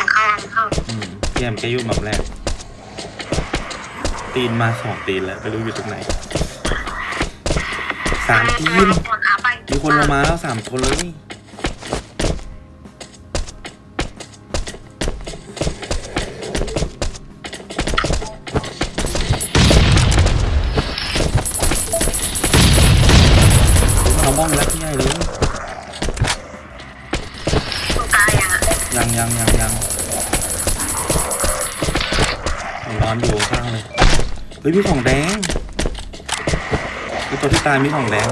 าวอืมพี่แอมแกยุ่งแบบแรก ตีนมาสองตีนแล้วไม่รู้อยู่ตรงไหนสามตีนมดอาไปมีคนลงมาแล้วสามคนเลยเราบ้องแล้วพี่ใหญ่เลย ตรงกลาง ยังยังยังยังนอนอยู่ข้างเลย เฮ้ยมีของแดงตัวที่ตายมีของแดง